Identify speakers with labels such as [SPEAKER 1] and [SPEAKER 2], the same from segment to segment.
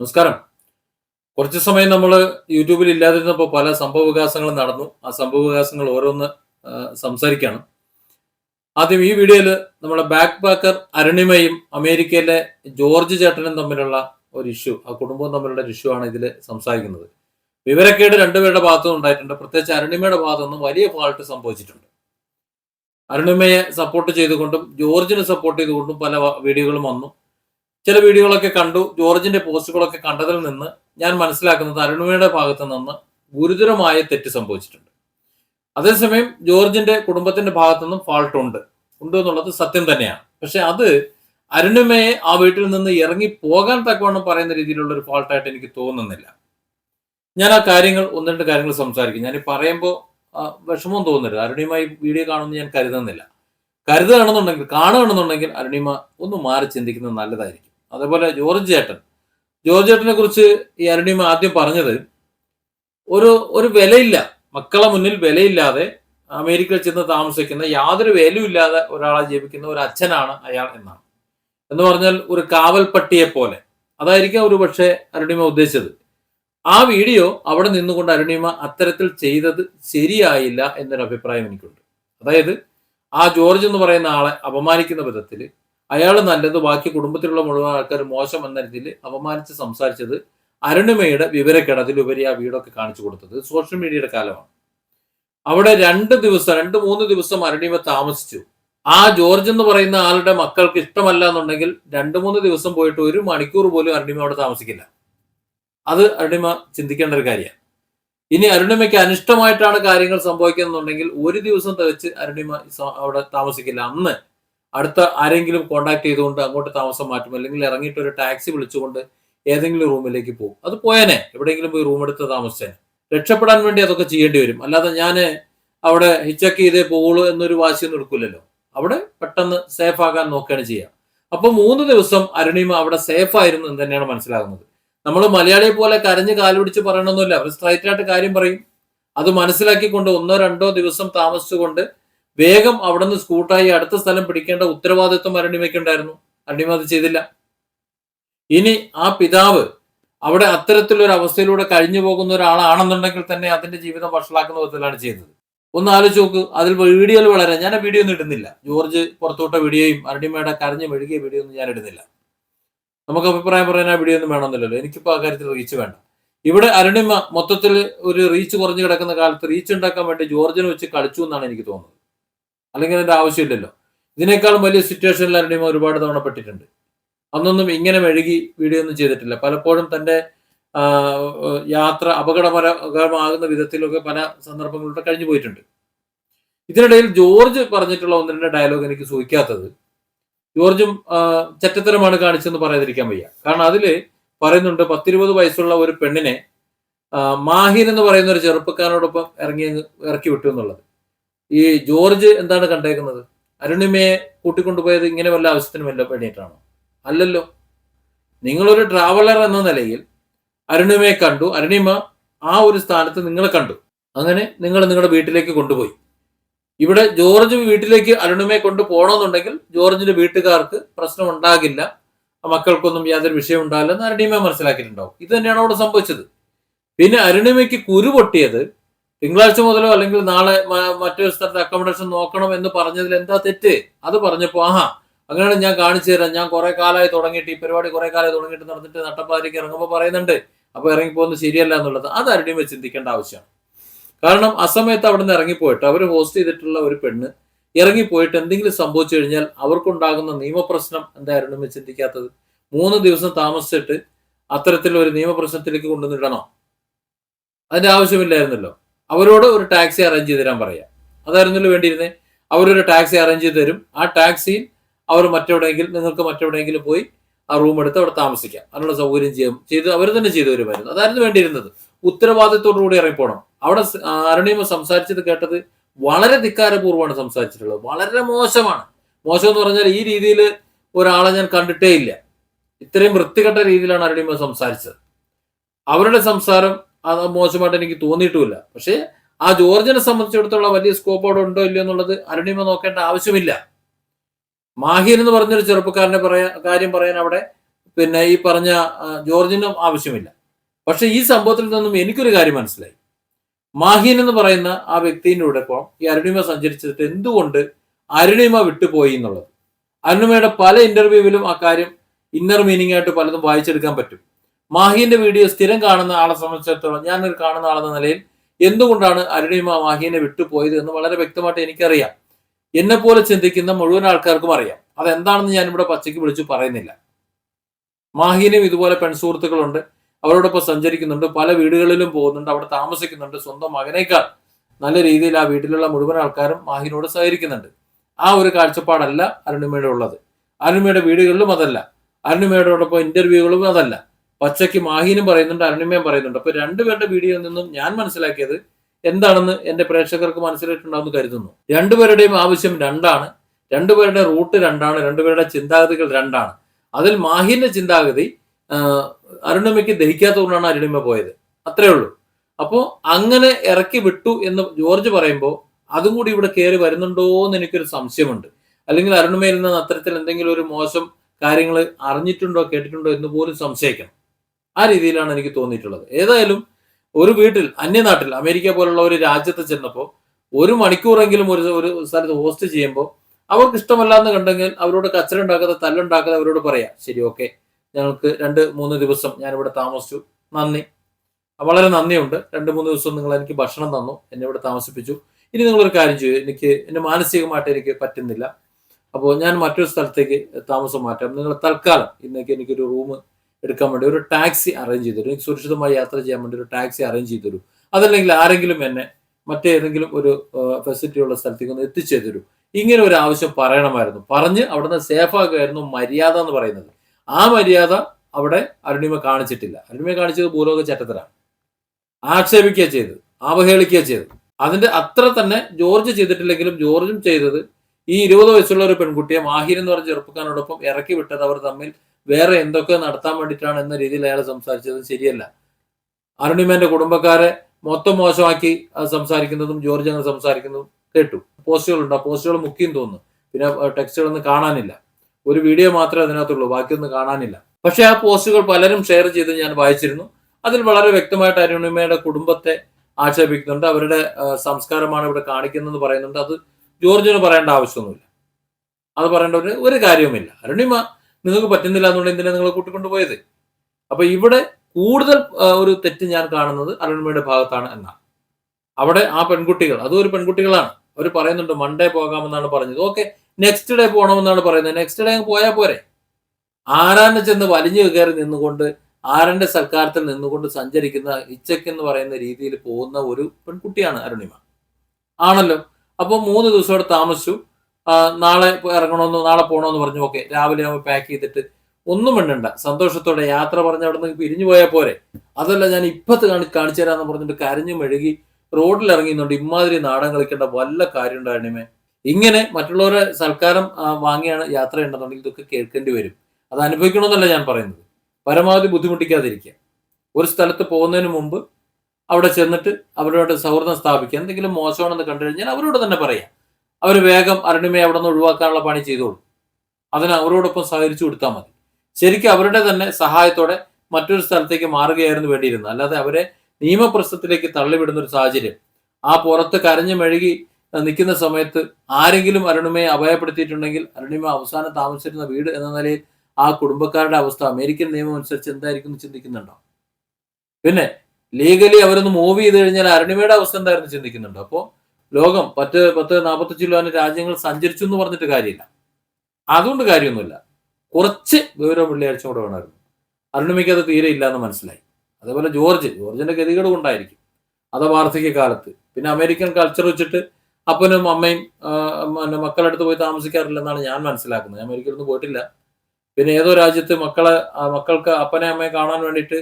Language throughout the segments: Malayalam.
[SPEAKER 1] നമസ്കാരം. കുറച്ച് സമയം നമ്മൾ യൂട്യൂബിൽ ഇല്ലാതിരുന്നപ്പോൾ പല സംഭവ വികാസങ്ങളും നടന്നു. ആ സംഭവ വികാസങ്ങൾ ഓരോന്ന് സംസാരിക്കുകയാണ് ആദ്യം ഈ വീഡിയോയിൽ നമ്മുടെ ബാക്ക് പാക്കർ അരുണിമയും അമേരിക്കയിലെ ജോർജ് ചേട്ടനും തമ്മിലുള്ള ഒരു ഇഷ്യൂ ആ കുടുംബവും തമ്മിലുള്ള ഒരു ഇഷ്യൂ ആണ് ഇതിൽ സംസാരിക്കുന്നത്. വിവരക്കേട് രണ്ടുപേരുടെ ഭാഗത്തുനിന്ന് ഉണ്ടായിട്ടുണ്ട്. പ്രത്യേകിച്ച് അരുണിമയുടെ ഭാഗത്തുനിന്ന് വലിയ ഫാൾട്ട് സംഭവിച്ചിട്ടുണ്ട്. അരുണിമയെ സപ്പോർട്ട് ചെയ്തുകൊണ്ടും ജോർജിനെ സപ്പോർട്ട് ചെയ്തുകൊണ്ടും പല വീഡിയോകളും വന്നു. ചില വീഡിയോകളൊക്കെ കണ്ടു. ജോർജിന്റെ പോസ്റ്റുകളൊക്കെ കണ്ടതിൽ നിന്ന് ഞാൻ മനസ്സിലാക്കുന്നത് അരുണിമയുടെ ഭാഗത്ത് നിന്ന് ഗുരുതരമായ തെറ്റ് സംഭവിച്ചിട്ടുണ്ട്. അതേസമയം ജോർജിന്റെ കുടുംബത്തിന്റെ ഭാഗത്തു നിന്നും ഫാൾട്ട് ഉണ്ട്. ഉണ്ട് എന്നുള്ളത് സത്യം തന്നെയാണ്. പക്ഷെ അത് അരുണിമയെ ആ വീട്ടിൽ നിന്ന് ഇറങ്ങി പോകാൻ തക്കവണ്ണം പറയുന്ന രീതിയിലുള്ള ഒരു ഫാൾട്ടായിട്ട് എനിക്ക് തോന്നുന്നില്ല. ഞാൻ ആ കാര്യങ്ങൾ ഒന്ന് രണ്ട് കാര്യങ്ങൾ സംസാരിക്കും. ഞാൻ പറയുമ്പോൾ വിഷമം തോന്നരുത്. അരുണിമായി വീഡിയോ കാണുമെന്ന് ഞാൻ കരുതുന്നില്ല. കരുതുകയാണെന്നുണ്ടെങ്കിൽ കാണുകയാണെന്നുണ്ടെങ്കിൽ അരുണിമ ഒന്ന് മാറി ചിന്തിക്കുന്നത് നല്ലതായിരിക്കും. അതേപോലെ ജോർജ് ചേട്ടൻ. ജോർജ് ചേട്ടനെ കുറിച്ച് ഈ അരുണിമ ആദ്യം പറഞ്ഞത് ഒരു ഒരു വിലയില്ല മക്കളെ മുന്നിൽ വിലയില്ലാതെ അമേരിക്കയിൽ ചെന്ന് താമസിക്കുന്ന യാതൊരു വിലയും ഇല്ലാതെ ഒരാളെ ജീവിക്കുന്ന ഒരു അച്ഛനാണ് അയാൾ എന്നാണ്. എന്ന് പറഞ്ഞാൽ ഒരു കാവൽ പട്ടിയെ പോലെ. അതായിരിക്കാം ഒരു പക്ഷേ അരുണിമ ഉദ്ദേശിച്ചത്. ആ വീഡിയോ അവിടെ നിന്നുകൊണ്ട് അരുണിമ അത്തരത്തിൽ ചെയ്തത് ശരിയായില്ല എന്നൊരു അഭിപ്രായം എനിക്കുണ്ട്. അതായത് ആ ജോർജ് എന്ന് പറയുന്ന ആളെ അപമാനിക്കുന്ന വിധത്തിൽ അയാൾ നല്ലത് ബാക്കി കുടുംബത്തിലുള്ള മുഴുവൻ ആൾക്കാർ മോശം എന്ന രീതിയിൽ അപമാനിച്ച് സംസാരിച്ചത് അരുണിമയുടെ വിവരക്കേട് അതിലുപരി ആ വീടൊക്കെ കാണിച്ചു കൊടുത്തത്. സോഷ്യൽ മീഡിയയുടെ കാലമാണ്. അവിടെ രണ്ട് ദിവസം രണ്ട് മൂന്ന് ദിവസം അരുണിമ താമസിച്ചു. ആ ജോർജ് എന്ന് പറയുന്ന ആളുടെ മക്കൾക്ക് ഇഷ്ടമല്ല എന്നുണ്ടെങ്കിൽ രണ്ട് മൂന്ന് ദിവസം പോയിട്ട് ഒരു മണിക്കൂർ പോലും അരുണിമ അവിടെ താമസിക്കില്ല. അത് അരുണിമ ചിന്തിക്കേണ്ട ഒരു കാര്യമാണ്. ഇനി അരുണിമയ്ക്ക് അനിഷ്ടമായിട്ടാണ് കാര്യങ്ങൾ സംഭവിക്കുന്നുണ്ടെങ്കിൽ ഒരു ദിവസം തികച്ച് അരുണിമ അവിടെ താമസിക്കില്ല. അന്ന് അടുത്ത ആരെങ്കിലും കോണ്ടാക്ട് ചെയ്തുകൊണ്ട് അങ്ങോട്ട് താമസം മാറ്റും. അല്ലെങ്കിൽ ഇറങ്ങിയിട്ട് ഒരു ടാക്സി വിളിച്ചുകൊണ്ട് ഏതെങ്കിലും റൂമിലേക്ക് പോകും. അത് പോയനെ. എവിടെയെങ്കിലും പോയി റൂം എടുത്ത് താമസിച്ചേനെ. രക്ഷപ്പെടാൻ വേണ്ടി അതൊക്കെ ചെയ്യേണ്ടി വരും. അല്ലാതെ ഞാൻ അവിടെ ഹിച്ചക്ക് ചെയ്തേ പോകുള്ളൂ എന്നൊരു വാശിയൊന്നും എടുക്കില്ലല്ലോ. അവിടെ പെട്ടെന്ന് സേഫ് ആകാൻ നോക്കുകയാണ് ചെയ്യുക അപ്പൊ മൂന്ന് ദിവസം അരുണിമ അവിടെ സേഫ് ആയിരുന്നു എന്ന് തന്നെയാണ് മനസ്സിലാകുന്നത്. നമ്മൾ മലയാളിയെ പോലെ കരഞ്ഞ് കാലുപിടിച്ച് പറയണമെന്നില്ല അവർ സ്ട്രൈറ്റ് ആയിട്ട് കാര്യം പറയും. അത് മനസ്സിലാക്കിക്കൊണ്ട് ഒന്നോ രണ്ടോ ദിവസം താമസിച്ചുകൊണ്ട് വേഗം അവിടെ നിന്ന് സ്കൂട്ടായി അടുത്ത സ്ഥലം പിടിക്കേണ്ട ഉത്തരവാദിത്വം അരുണിമയ്ക്കുണ്ടായിരുന്നു. അരുണിമ അത് ചെയ്തില്ല. ഇനി ആ പിതാവ് അവിടെ അത്തരത്തിലൊരു അവസ്ഥയിലൂടെ കഴിഞ്ഞു പോകുന്ന ഒരാളാണെന്നുണ്ടെങ്കിൽ തന്നെ അതിന്റെ ജീവിതം വഷളാക്കുന്ന വിധത്തിലാണ് ചെയ്തത്. ഒന്ന് ആലോചിച്ച് നോക്ക് അതിൽ വീഡിയോയിൽ വളരെ ഞാൻ ആ വീഡിയോ ഒന്നും ഇടുന്നില്ല. ജോർജ് പുറത്തോട്ട വീഡിയോയും അരുണിമയുടെ കരഞ്ഞ് മെഴുകിയ വീഡിയോ ഒന്നും ഞാൻ ഇടുന്നില്ല. നമുക്ക് അഭിപ്രായം പറയാൻ ആ വീഡിയോ ഒന്നും വേണമെന്നില്ലല്ലോ. എനിക്കിപ്പോൾ ആ കാര്യത്തിൽ റീച്ച് വേണ്ട. ഇവിടെ അരുണിമ മൊത്തത്തിൽ ഒരു റീച്ച് കുറഞ്ഞു കിടക്കുന്ന കാലത്ത് റീച്ച് ഉണ്ടാക്കാൻ വേണ്ടി ജോർജിനെ വെച്ച് കളിച്ചു എന്നാണ് എനിക്ക് തോന്നുന്നത്. അല്ലെങ്കിൽ അതിന്റെ ആവശ്യമില്ലല്ലോ. ഇതിനേക്കാളും വലിയ സിറ്റുവേഷനിൽ അരുണിമ ഒരുപാട് തവണ പെട്ടിട്ടുണ്ട്. അന്നൊന്നും ഇങ്ങനെ മെഴുകി വീഡിയോ ഒന്നും ചെയ്തിട്ടില്ല. പലപ്പോഴും തന്റെ യാത്ര അപകടകരമാകുന്ന വിധത്തിലൊക്കെ പല സന്ദർഭങ്ങളിലൂടെ കഴിഞ്ഞു പോയിട്ടുണ്ട്. ഇതിനിടയിൽ ജോർജ് പറഞ്ഞിട്ടുള്ള ഒന്ന് ഡയലോഗ് എനിക്ക് സൂഹിക്കാത്തത്. ജോർജും ചറ്റത്തരമാണ് കാണിച്ചെന്ന് പറയാതിരിക്കാൻ വയ്യ. കാരണം അതിൽ പറയുന്നുണ്ട് പത്തിരുപത് വയസ്സുള്ള ഒരു പെണ്ണിനെ മാഹിൻ എന്ന് പറയുന്ന ഒരു ചെറുപ്പക്കാരനോടൊപ്പം ഇറങ്ങി ഇറക്കി വിട്ടു എന്നുള്ളത്. ഈ ജോർജ് എന്താണ് കണ്ടേക്കുന്നത്? അരുണിമയെ കൂട്ടിക്കൊണ്ടുപോയത് ഇങ്ങനെ വല്ല ആവശ്യത്തിന് വല്ല വേണ്ടിയിട്ടാണോ അല്ലല്ലോ. നിങ്ങളൊരു ട്രാവലർ എന്ന നിലയിൽ അരുണിമയെ കണ്ടു. അരുണിമ ആ ഒരു സ്ഥാനത്ത് നിങ്ങളെ കണ്ടു. അങ്ങനെ നിങ്ങൾ നിങ്ങളുടെ വീട്ടിലേക്ക് കൊണ്ടുപോയി. ഇവിടെ ജോർജ് വീട്ടിലേക്ക് അരുണിമയെ കൊണ്ട് പോകണമെന്നുണ്ടെങ്കിൽ ജോർജിന്റെ വീട്ടുകാർക്ക് പ്രശ്നം ഉണ്ടാകില്ല. ആ മക്കൾക്കൊന്നും യാതൊരു വിഷയം ഉണ്ടാകില്ലെന്ന് അരുണിമ മനസ്സിലാക്കിയിട്ടുണ്ടാവും. ഇത് തന്നെയാണ് അവിടെ സംഭവിച്ചത്. പിന്നെ അരുണിമയ്ക്ക് കുരു പൊട്ടിയത് തിങ്കളാഴ്ച മുതലോ അല്ലെങ്കിൽ നാളെ മറ്റൊരു സ്ഥലത്ത് അക്കോമഡേഷൻ നോക്കണം എന്ന് പറഞ്ഞതിൽ എന്താ തെറ്റ്? അത് പറഞ്ഞപ്പോ ആഹാ അങ്ങനെയാണ് ഞാൻ കാണിച്ചു തരാം ഞാൻ കുറെ കാലമായി തുടങ്ങിയിട്ട് ഈ പരിപാടി കുറെ കാലമായി തുടങ്ങിയിട്ട് നടന്നിട്ട് നട്ടപ്പാതിരിക്ക് ഇറങ്ങുമ്പോൾ പറയുന്നുണ്ട് അപ്പൊ ഇറങ്ങിപ്പോകുന്നത് ശരിയല്ല എന്നുള്ളത്. അത് അരുണിമ ചിന്തിക്കേണ്ട ആവശ്യമാണ്. കാരണം അസമയത്ത് സമയത്ത് അവിടെ നിന്ന് ഇറങ്ങിപ്പോയിട്ട് അവർ ഹോസ്റ്റ് ചെയ്തിട്ടുള്ള ഒരു പെണ്ണ് ഇറങ്ങിപ്പോയിട്ട് എന്തെങ്കിലും സംഭവിച്ചു കഴിഞ്ഞാൽ അവർക്കുണ്ടാകുന്ന നിയമപ്രശ്നം എന്തായിരുന്നു ചിന്തിക്കാത്തത്? മൂന്ന് ദിവസം താമസിച്ചിട്ട് അത്തരത്തിലൊരു നിയമപ്രശ്നത്തിലേക്ക് കൊണ്ടുവന്നിടണോ? അതിന്റെ ആവശ്യമില്ലായിരുന്നല്ലോ. അവരോട് ഒരു ടാക്സി അറേഞ്ച് ചെയ്ത് തരാൻ പറയാം. അതായിരുന്നല്ലോ വേണ്ടിയിരുന്നേ? അവരൊരു ടാക്സി അറേഞ്ച് ചെയ്ത് തരും. ആ ടാക്സിയിൽ അവർ മറ്റെവിടെയെങ്കിലും നിങ്ങൾക്ക് മറ്റെവിടെയെങ്കിലും പോയി ആ റൂം എടുത്ത് അവിടെ താമസിക്കാം. അതിനുള്ള സൗകര്യം ചെയ്യും. ചെയ്ത് അവർ തന്നെ ചെയ്തു വരുമായിരുന്നു അതായിരുന്നു വേണ്ടിയിരുന്നത്. ഉത്തരവാദിത്തോടു കൂടി ഇറങ്ങിപ്പോണം. അവിടെ അരുണിമ സംസാരിച്ചത് കേട്ടത് വളരെ ധിക്കാരപൂർവമാണ് സംസാരിച്ചിട്ടുള്ളത്. വളരെ മോശമാണ്. മോശം എന്ന് പറഞ്ഞാൽ ഈ രീതിയിൽ ഒരാളെ ഞാൻ കണ്ടിട്ടേ ഇല്ല. ഇത്രയും വൃത്തികെട്ട രീതിയിലാണ് അരുണിമ സംസാരിച്ചത്. അവരുടെ സംസാരം അത് മോശമായിട്ട് എനിക്ക് തോന്നിയിട്ടുമില്ല. പക്ഷേ ആ ജോർജിനെ സംബന്ധിച്ചിടത്തോളം വലിയ സ്കോപ്പ് അവിടെ ഉണ്ടോ ഇല്ലയോ എന്നുള്ളത് അരുണിമ നോക്കേണ്ട ആവശ്യമില്ല. മാഹിൻ എന്ന് പറഞ്ഞൊരു ചെറുപ്പക്കാരനെ പറയാ കാര്യം പറയാൻ അവിടെ പിന്നെ ഈ പറഞ്ഞ ജോർജിനും ആവശ്യമില്ല. പക്ഷെ ഈ സംഭവത്തിൽ നിന്നും എനിക്കൊരു കാര്യം മനസ്സിലായി. മാഹീൻ എന്ന് പറയുന്ന ആ വ്യക്തിയുടെ ഒപ്പം ഈ അരുണിമ സഞ്ചരിച്ചിട്ട് എന്തുകൊണ്ട് അരുണിമ വിട്ടുപോയി എന്നുള്ളത്? അരുണിമയുടെ പല ഇന്റർവ്യൂവിലും ആ കാര്യം ഇന്നർ മീനിങ് ആയിട്ട് പലതും വായിച്ചെടുക്കാൻ പറ്റും. മാഹീന്റെ വീഡിയോ സ്ഥിരം കാണുന്ന ആളെ സംബന്ധിച്ചിടത്തോളം ഞാനൊരു കാണുന്ന ആളെന്ന നിലയിൽ എന്തുകൊണ്ടാണ് അരുണിമ മാഹിനെ വിട്ടുപോയത് എന്ന് വളരെ വ്യക്തമായിട്ട് എനിക്കറിയാം. എന്നെ പോലെ ചിന്തിക്കുന്ന മുഴുവൻ ആൾക്കാർക്കും അറിയാം. അതെന്താണെന്ന് ഞാൻ ഇവിടെ പച്ചയ്ക്ക് വിളിച്ചു പറയുന്നില്ല. മാഹിനും ഇതുപോലെ പെൺസുഹൃത്തുക്കളുണ്ട് അവരോടൊപ്പം സഞ്ചരിക്കുന്നുണ്ട്. പല വീടുകളിലും പോകുന്നുണ്ട്. അവിടെ താമസിക്കുന്നുണ്ട്. സ്വന്തം മകനേക്കാൾ നല്ല രീതിയിൽ ആ വീട്ടിലുള്ള മുഴുവൻ ആൾക്കാരും മാഹിനോട് സഹകരിക്കുന്നുണ്ട്. ആ ഒരു കാഴ്ചപ്പാടല്ല അരുണിമയുടെ ഉള്ളത്. അരുണിമയുടെ വീടുകളിലും അതല്ല. അരുണിമയോടൊപ്പം ഇന്റർവ്യൂകളും അതല്ല. പച്ചയ്ക്ക് മാഹീനും പറയുന്നുണ്ട് അരുണിമയും പറയുന്നുണ്ട്. അപ്പൊ രണ്ടുപേരുടെ വീഡിയോയിൽ നിന്നും ഞാൻ മനസ്സിലാക്കിയത് എന്താണെന്ന് എന്റെ പ്രേക്ഷകർക്ക് മനസ്സിലായിട്ടുണ്ടാവുമെന്ന് കരുതുന്നു. രണ്ടുപേരുടെയും ആവശ്യം രണ്ടാണ്. രണ്ടുപേരുടെ റൂട്ട് രണ്ടാണ്. രണ്ടുപേരുടെ ചിന്താഗതികൾ രണ്ടാണ്. അതിൽ മാഹിന്റെ ചിന്താഗതി അരുണിമയ്ക്ക് ദഹിക്കാത്തതുകൊണ്ടാണ് അരുണിമ പോയത്. അത്രേ ഉള്ളൂ. അപ്പോൾ അങ്ങനെ ഇറക്കി വിട്ടു എന്ന് ജോർജ് പറയുമ്പോൾ അതും കൂടി ഇവിടെ കയറി വരുന്നുണ്ടോ എന്ന് എനിക്കൊരു സംശയമുണ്ട്. അല്ലെങ്കിൽ അരുണിമയിൽ നിന്ന് അത്തരത്തിൽ എന്തെങ്കിലും ഒരു മോശം കാര്യങ്ങൾ അറിഞ്ഞിട്ടുണ്ടോ കേട്ടിട്ടുണ്ടോ എന്ന് പോലും സംശയിക്കണം. ആ രീതിയിലാണ് എനിക്ക് തോന്നിയിട്ടുള്ളത്. ഏതായാലും ഒരു വീട്ടിൽ അന്യനാട്ടിൽ അമേരിക്ക പോലുള്ള ഒരു രാജ്യത്ത് ചെന്നപ്പോൾ ഒരു മണിക്കൂറെങ്കിലും ഒരു ഒരു സ്ഥലത്ത് ഹോസ്റ്റ് ചെയ്യുമ്പോൾ അവർക്ക് ഇഷ്ടമല്ലാന്ന് കണ്ടെങ്കിൽ അവരോട് കച്ചറ ഉണ്ടാക്കാതെ തല്ലുണ്ടാക്കാതെ അവരോട് പറയാം ശരി ഓക്കെ. ഞങ്ങൾക്ക് രണ്ട് മൂന്ന് ദിവസം ഞാനിവിടെ താമസിച്ചു. നന്ദി. വളരെ നന്ദിയുണ്ട്. രണ്ട് മൂന്ന് ദിവസം നിങ്ങൾ എനിക്ക് ഭക്ഷണം തന്നു എന്നെ ഇവിടെ താമസിപ്പിച്ചു. ഇനി നിങ്ങളൊരു കാര്യം ചെയ്യൂ. എനിക്ക് എന്റെ മാനസികമായിട്ട് എനിക്ക് പറ്റുന്നില്ല. അപ്പോൾ ഞാൻ മറ്റൊരു സ്ഥലത്തേക്ക് താമസം മാറ്റാം. നിങ്ങൾ തൽക്കാലം ഇന്നേക്ക് എനിക്കൊരു റൂം എടുക്കാൻ വേണ്ടി ഒരു ടാക്സി അറേഞ്ച് ചെയ്തു തരും. സുരക്ഷിതമായി യാത്ര ചെയ്യാൻ വേണ്ടി ഒരു ടാക്സി അറേഞ്ച് ചെയ്തു തരും. അതല്ലെങ്കിൽ ആരെങ്കിലും എന്നെ മറ്റേതെങ്കിലും ഒരു ഫെസിലിറ്റി ഉള്ള സ്ഥലത്തേക്ക് ഒന്ന് എത്തിച്ചു തരും. ഇങ്ങനെ ഒരു ആവശ്യം പറയണമായിരുന്നു. പറഞ്ഞ് അവിടുന്ന് സേഫ് ആകുമായിരുന്നു മര്യാദ എന്ന് പറയുന്നത്. ആ മര്യാദ അവിടെ അരുണിമ കാണിച്ചിട്ടില്ല. അരുണിമ കാണിച്ചത് ഭൂലോക ചട്ടത്തിലാണ് ആക്ഷേപിക്കുക ചെയ്തത്. അവഹേളിക്കുക ചെയ്തത്. അതിന്റെ അത്ര തന്നെ ജോർജ് ചെയ്തിട്ടില്ലെങ്കിലും ജോർജും ചെയ്തത് ഈ ഇരുപത് വയസ്സുള്ള ഒരു പെൺകുട്ടിയെ മാഹിർ എന്ന് പറഞ്ഞ ചെറുപ്പക്കാരനോടൊപ്പം ഇറക്കി വിട്ടത് അവർ തമ്മിൽ വേറെ എന്തൊക്കെ നടത്താൻ വേണ്ടിയിട്ടാണ് എന്ന രീതിയിൽ അയാൾ സംസാരിച്ചത്. ശരിയല്ല. അരുണിമേന്റെ കുടുംബക്കാരെ മൊത്തം മോശമാക്കി സംസാരിക്കുന്നതും ജോർജ് അങ്ങനെ സംസാരിക്കുന്നതും കേട്ടു. പോസ്റ്റുകളുണ്ട് ആ പോസ്റ്റുകൾ മുക്കിയും തോന്നുന്നു. പിന്നെ ടെക്സ്റ്റുകളൊന്നും കാണാനില്ല. ഒരു വീഡിയോ മാത്രമേ അതിനകത്തുള്ളൂ. ബാക്കിയൊന്നും കാണാനില്ല. പക്ഷേ ആ പോസ്റ്റുകൾ പലരും ഷെയർ ചെയ്ത് ഞാൻ വായിച്ചിരുന്നു. അതിൽ വളരെ വ്യക്തമായിട്ട് അരുണിമയുടെ കുടുംബത്തെ ആക്ഷേപിക്കുന്നുണ്ട്. അവരുടെ സംസ്കാരമാണ് ഇവിടെ കാണിക്കുന്നതെന്ന് പറയുന്നുണ്ട്. അത് ജോർജിന് പറയേണ്ട ആവശ്യമൊന്നുമില്ല. അത് പറയേണ്ട ഒരു കാര്യവുമില്ല. അരുണിമ നിങ്ങൾക്ക് പറ്റുന്നില്ല എന്നുള്ള എന്തിനാണ് നിങ്ങൾ കൂട്ടിക്കൊണ്ടുപോയത് അപ്പൊ ഇവിടെ കൂടുതൽ ഒരു തെറ്റ് ഞാൻ കാണുന്നത് അരുൺമയുടെ ഭാഗത്താണ് എന്നാണ്. അവിടെ ആ പെൺകുട്ടികൾ അതും ഒരു പെൺകുട്ടികളാണ്. അവർ പറയുന്നുണ്ട് മൺഡേ പോകാമെന്നാണ് പറഞ്ഞത്. ഓക്കെ നെക്സ്റ്റ് ഡേ പോകണമെന്നാണ് പറയുന്നത്. നെക്സ്റ്റ് ഡേ പോയാൽ പോരെ. ആരാന്റെ ചെന്ന് വലിഞ്ഞു കയറി നിന്നുകൊണ്ട് ആരന്റെ സൽക്കാരത്തിൽ നിന്നുകൊണ്ട് സഞ്ചരിക്കുന്ന ഇച്ചക്ക് എന്ന് പറയുന്ന രീതിയിൽ പോകുന്ന ഒരു പെൺകുട്ടിയാണ് അരുണിമ. ആണല്ലോ? അപ്പോൾ മൂന്ന് ദിവസം അവിടെ താമസിച്ചു. നാളെ ഇറങ്ങണമെന്ന് നാളെ പോകണമെന്ന് പറഞ്ഞു. ഓക്കെ രാവിലെ ആകുമ്പോൾ പാക്ക് ചെയ്തിട്ട് ഒന്നും വേണ്ട സന്തോഷത്തോടെ യാത്ര പറഞ്ഞ് അവിടെ നിന്ന് പിരിഞ്ഞു പോയാൽ പോരെ. അതല്ല ഞാൻ ഇപ്പത്ത് കാണി കാണിച്ചു തരാമെന്ന് പറഞ്ഞിട്ട് കരഞ്ഞു മെഴുകി റോഡിൽ ഇറങ്ങിയുന്നുണ്ട് ഇമാതിരി നാടൻ കളിക്കേണ്ട വല്ല കാര്യം ഉണ്ടായിരുന്നേ ഇങ്ങനെ മറ്റുള്ളവരെ സൽക്കാരം വാങ്ങിയാണ് യാത്ര ഉണ്ടെന്നുണ്ടെങ്കിൽ ഇതൊക്കെ കേൾക്കേണ്ടി വരും. അത് അനുഭവിക്കണമെന്നല്ല ഞാൻ പറയുന്നത്. പരമാവധി ബുദ്ധിമുട്ടിക്കാതിരിക്കുക. ഒരു സ്ഥലത്ത് പോകുന്നതിന് മുമ്പ് അവിടെ ചെന്നിട്ട് അവരോട് സൗഹൃദം സ്ഥാപിക്കുക. എന്തെങ്കിലും മോശമാണെന്ന് കണ്ടു കഴിഞ്ഞാൽ അവരോട് തന്നെ പറയാം. അവർ വേഗം അരുണിമയെ അവിടെ നിന്ന് ഒഴിവാക്കാനുള്ള പണി ചെയ്തോളൂ. അതിന് അവരോടൊപ്പം സഹകരിച്ചു കൊടുത്താൽ മതി. ശരിക്കും അവരുടെ തന്നെ സഹായത്തോടെ മറ്റൊരു സ്ഥലത്തേക്ക് മാറുകയായിരുന്നു വേണ്ടിയിരുന്നത്. അല്ലാതെ അവരെ നിയമപ്രശ്നത്തിലേക്ക് തള്ളിവിടുന്ന ഒരു സാഹചര്യം. ആ പുറത്ത് കരഞ്ഞു മെഴുകി നിൽക്കുന്ന സമയത്ത് ആരെങ്കിലും അരുണിമയെ അഭയപ്പെടുത്തിയിട്ടുണ്ടെങ്കിൽ അരുണിമ അവസാനം താമസിച്ചിരുന്ന വീട് എന്ന നിലയിൽ ആ കുടുംബക്കാരുടെ അവസ്ഥ അമേരിക്കൻ നിയമം അനുസരിച്ച് എന്തായിരിക്കും ചിന്തിക്കുന്നുണ്ടോ? പിന്നെ ലീഗലി അവരൊന്ന് മൂവ് ചെയ്ത് കഴിഞ്ഞാൽ അരുണിമയുടെ അവസ്ഥ എന്തായിരുന്നു ചിന്തിക്കുന്നുണ്ടോ? അപ്പോൾ ലോകം പത്ത് പത്ത് നാൽപ്പത്തഞ്ച് കിലോന് രാജ്യങ്ങൾ സഞ്ചരിച്ചു എന്ന് പറഞ്ഞിട്ട് കാര്യമില്ല. അതുകൊണ്ട് കാര്യമൊന്നുമില്ല. കുറച്ച് വിവരം വെള്ളിയാഴ്ച കൂടെ വേണമായിരുന്നു. അരുണിമയ്ക്ക് അത് തീരെ ഇല്ല എന്ന് മനസ്സിലായി. അതേപോലെ ജോർജ് ജോർജിന്റെ ഗതികേട് കൊണ്ടായിരിക്കും. അത് വാർദ്ധക്യ കാലത്ത്. പിന്നെ അമേരിക്കൻ കൾച്ചർ വെച്ചിട്ട് അപ്പനും അമ്മയും പിന്നെ മക്കളടുത്ത് പോയി താമസിക്കാറില്ലെന്നാണ് ഞാൻ മനസ്സിലാക്കുന്നത്. ഞാൻ അമേരിക്കയിലൊന്നും പോയിട്ടില്ല. പിന്നെ ഏതോ രാജ്യത്ത് മക്കളെ മക്കൾക്ക് അപ്പനെ അമ്മയെ കാണാൻ വേണ്ടിയിട്ട്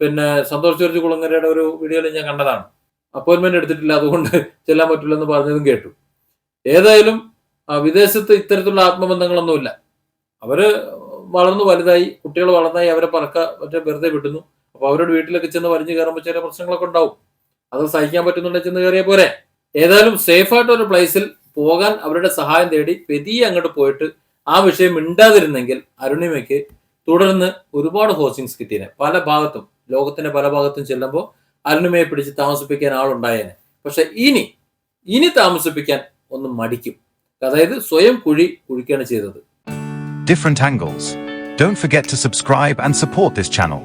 [SPEAKER 1] പിന്നെ സന്തോഷ് ജോർജ് കുളങ്ങരയുടെ ഒരു വീഡിയോയിൽ ഞാൻ കണ്ടതാണ്. അപ്പോയിന്റ്മെന്റ് എടുത്തിട്ടില്ല. അതുകൊണ്ട് ചെല്ലാൻ പറ്റില്ല എന്ന് പറഞ്ഞതും കേട്ടു. ഏതായാലും വിദേശത്ത് ഇത്തരത്തിലുള്ള ആത്മബന്ധങ്ങളൊന്നുമില്ല. അവർ വളർന്നു വലുതായി കുട്ടികൾ വളർന്നായി അവരെ പറക്ക മറ്റേ വെറുതെ വിടുന്നു. അപ്പൊ അവരുടെ വീട്ടിലൊക്കെ ചെന്ന് വലിഞ്ഞു കയറുമ്പോൾ ചില പ്രശ്നങ്ങളൊക്കെ ഉണ്ടാവും. അത് സഹിക്കാൻ പറ്റുന്നുണ്ടെങ്കിൽ ചെന്ന് കയറിയ പോരെ. ഏതായാലും സേഫ് ആയിട്ട് ഒരു പ്ലേസിൽ പോകാൻ അവരുടെ സഹായം തേടി പെതിയെ അങ്ങോട്ട് പോയിട്ട് ആ വിഷയം മിണ്ടാതിരുന്നെങ്കിൽ അരുണിമയ്ക്ക് തുടർന്ന് ഒരുപാട് ഹോസ്റ്റിങ്സ് കിട്ടിയേനെ പല ഭാഗത്തും ലോകത്തിന്റെ പല ഭാഗത്തും ചെല്ലുമ്പോൾ അരുണിമയെ പിടിച്ച് താമസിപ്പിക്കാൻ ആളുണ്ടായേനെ പക്ഷെ ഇനി ഇനി താമസിപ്പിക്കാൻ ഒന്ന് മടിക്കും അതായത് സ്വയം കുഴി കുഴിക്കുകയാണ് ചെയ്തത്
[SPEAKER 2] different angles. Don't forget to subscribe and support this channel.